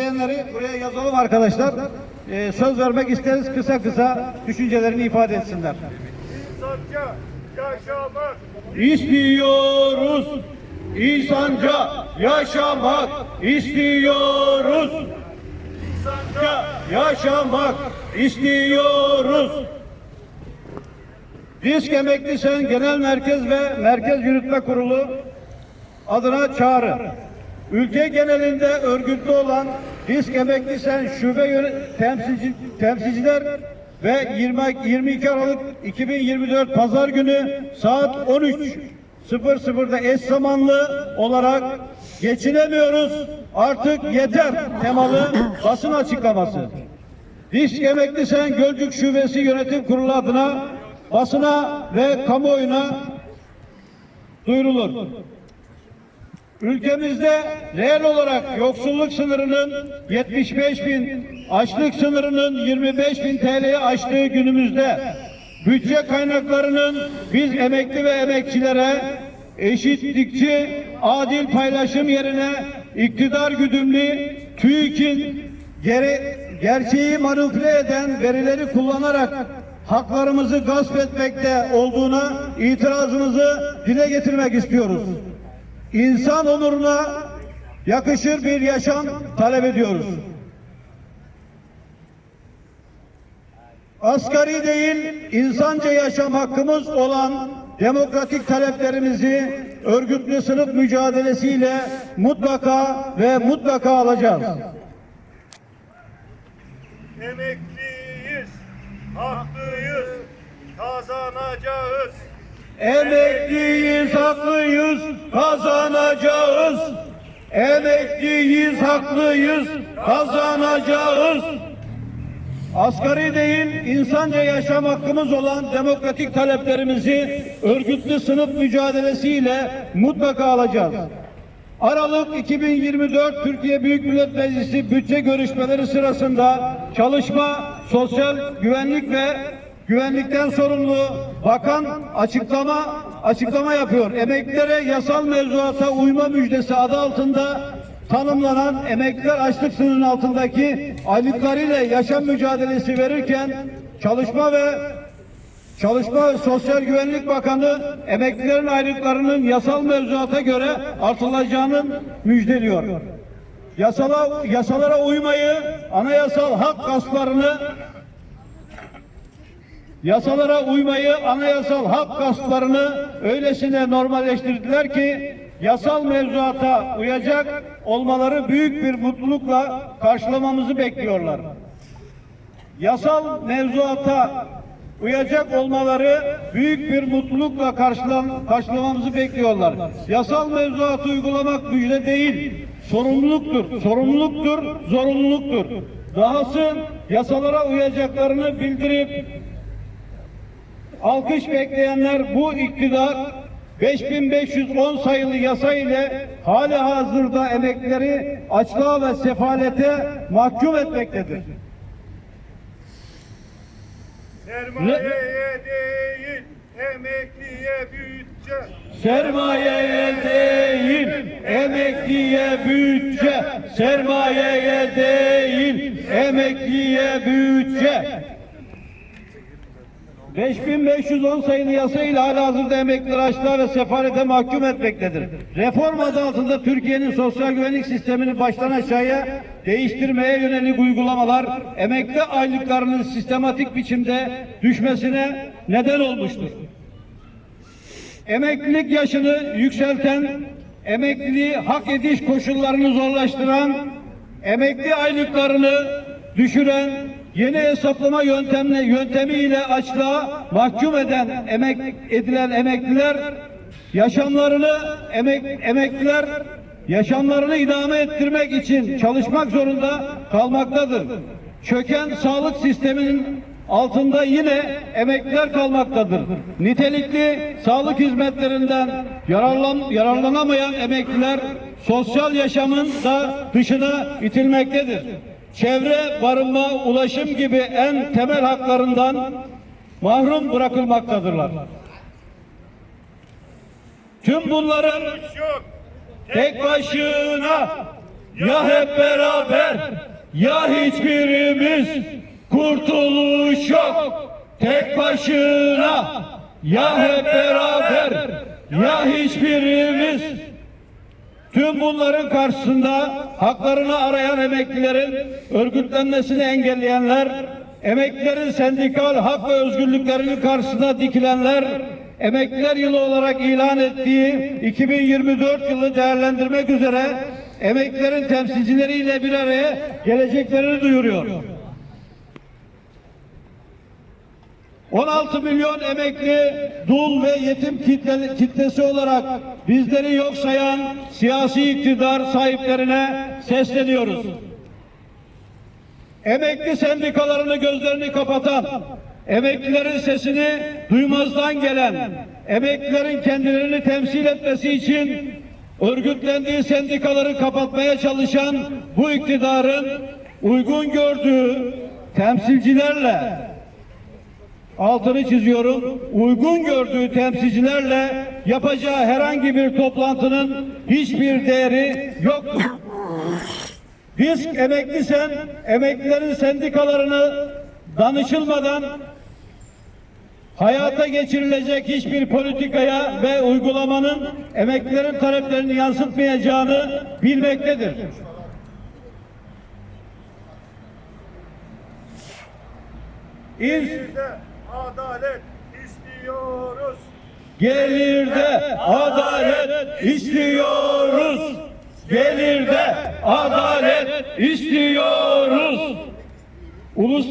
isteyenleri buraya yazalım arkadaşlar. Ee, söz vermek isteriz kısa kısa düşüncelerini ifade etsinler. İnsanca yaşamak İstiyoruz insanca yaşamak istiyoruz. insanca yaşamak istiyoruz. Disk Emekli Sen Genel Merkez ve Merkez Yürütme Kurulu adına çağrı. Ülke genelinde örgütlü olan Disk Emekli Sen şube temsilci, temsilciler ve 20, 22 Aralık 2024 Pazar günü saat 13.00'da eş zamanlı olarak geçinemiyoruz artık yeter temalı basın açıklaması. Disk Emekli Sen Gölcük Şubesi Yönetim Kurulu adına basına ve kamuoyuna duyurulur. Ülkemizde reel olarak yoksulluk sınırının 75 bin, açlık sınırının 25 bin TL'yi aştığı günümüzde bütçe kaynaklarının biz emekli ve emekçilere eşitlikçi, adil paylaşım yerine iktidar güdümlü TÜİK'in gere, gerçeği manipüle eden verileri kullanarak haklarımızı gasp etmekte olduğuna itirazımızı dile getirmek istiyoruz. İnsan onuruna yakışır bir yaşam talep ediyoruz. Asgari değil, insanca yaşam hakkımız olan demokratik taleplerimizi örgütlü sınıf mücadelesiyle mutlaka ve mutlaka alacağız. emekliyiz, haklıyız, kazanacağız. Emekliyiz, haklıyız, kazanacağız. Emekliyiz, haklıyız, kazanacağız. Asgari değil, insanca yaşam hakkımız olan demokratik taleplerimizi örgütlü sınıf mücadelesiyle mutlaka alacağız. Aralık 2024 Türkiye Büyük Millet Meclisi bütçe görüşmeleri sırasında Çalışma, Sosyal Güvenlik ve Güvenlikten sorumlu bakan açıklama açıklama yapıyor. Emeklilere yasal mevzuata uyma müjdesi adı altında tanımlanan emekliler açlık sınırının altındaki aylıklarıyla yaşam mücadelesi verirken Çalışma ve Çalışma ve Sosyal Güvenlik Bakanı emeklilerin aylıklarının yasal mevzuata göre artılacağının müjdeliyor. Yasala, yasalara uymayı, anayasal hak gasplarını yasalara uymayı, anayasal hak gasplarını öylesine normalleştirdiler ki yasal mevzuata uyacak olmaları büyük bir mutlulukla karşılamamızı bekliyorlar yasal mevzuata uyacak olmaları büyük bir mutlulukla karşılan, karşılamamızı bekliyorlar. Yasal mevzuatı uygulamak müjde değil, sorumluluktur. Sorumluluktur, zorunluluktur. Dahası yasalara uyacaklarını bildirip alkış bekleyenler bu iktidar 5510 sayılı yasa ile hali hazırda emeklileri açlığa ve sefalete mahkum etmektedir. Sermayeye değil, emekliye bütçe. Sermayeye değil, emekliye bütçe. Sermayeye değil, emekliye bütçe. 5510 sayılı yasa ile halihazırda emekliler açlığa ve sefalete mahkum etmektedir. Reform adı altında Türkiye'nin sosyal güvenlik sistemini baştan aşağıya değiştirmeye yönelik uygulamalar emekli aylıklarının sistematik biçimde düşmesine neden olmuştur. Emeklilik yaşını yükselten, emekliliği hak ediş koşullarını zorlaştıran, emekli aylıklarını düşüren, yeni hesaplama yöntemle yöntemiyle açlığa mahkum eden emek edilen emekliler yaşamlarını emek emekliler yaşamlarını idame ettirmek için çalışmak zorunda kalmaktadır. Çöken sağlık sisteminin altında yine emekliler kalmaktadır. Nitelikli sağlık hizmetlerinden yararlan, yararlanamayan emekliler sosyal yaşamın da dışına itilmektedir. Çevre, barınma, ulaşım gibi en temel haklarından mahrum bırakılmaktadırlar. Tüm bunların tek başına ya hep beraber Ya hiçbirimiz kurtuluş yok tek başına ya hep beraber ya hiçbirimiz Tüm bunların karşısında haklarını arayan emeklilerin örgütlenmesini engelleyenler, emeklilerin sendikal hak ve özgürlüklerinin karşısına dikilenler, emekliler yılı olarak ilan ettiği 2024 yılı değerlendirmek üzere emeklilerin temsilcileriyle bir araya geleceklerini duyuruyor. 16 milyon emekli, dul ve yetim kitle, kitlesi olarak bizleri yok sayan siyasi iktidar sahiplerine sesleniyoruz. Emekli sendikalarını gözlerini kapatan, emeklilerin sesini duymazdan gelen, emeklilerin kendilerini temsil etmesi için örgütlendiği sendikaları kapatmaya çalışan bu iktidarın uygun gördüğü temsilcilerle altını çiziyorum, uygun gördüğü temsilcilerle yapacağı herhangi bir toplantının hiçbir değeri yoktur. Biz emeklisen, emeklilerin sendikalarını danışılmadan hayata geçirilecek hiçbir politikaya ve uygulamanın emeklilerin taleplerini yansıtmayacağını bilmektedir. Gelirde adalet istiyoruz. Gelirde adalet istiyoruz. Gelirde adalet istiyoruz. Uluslararası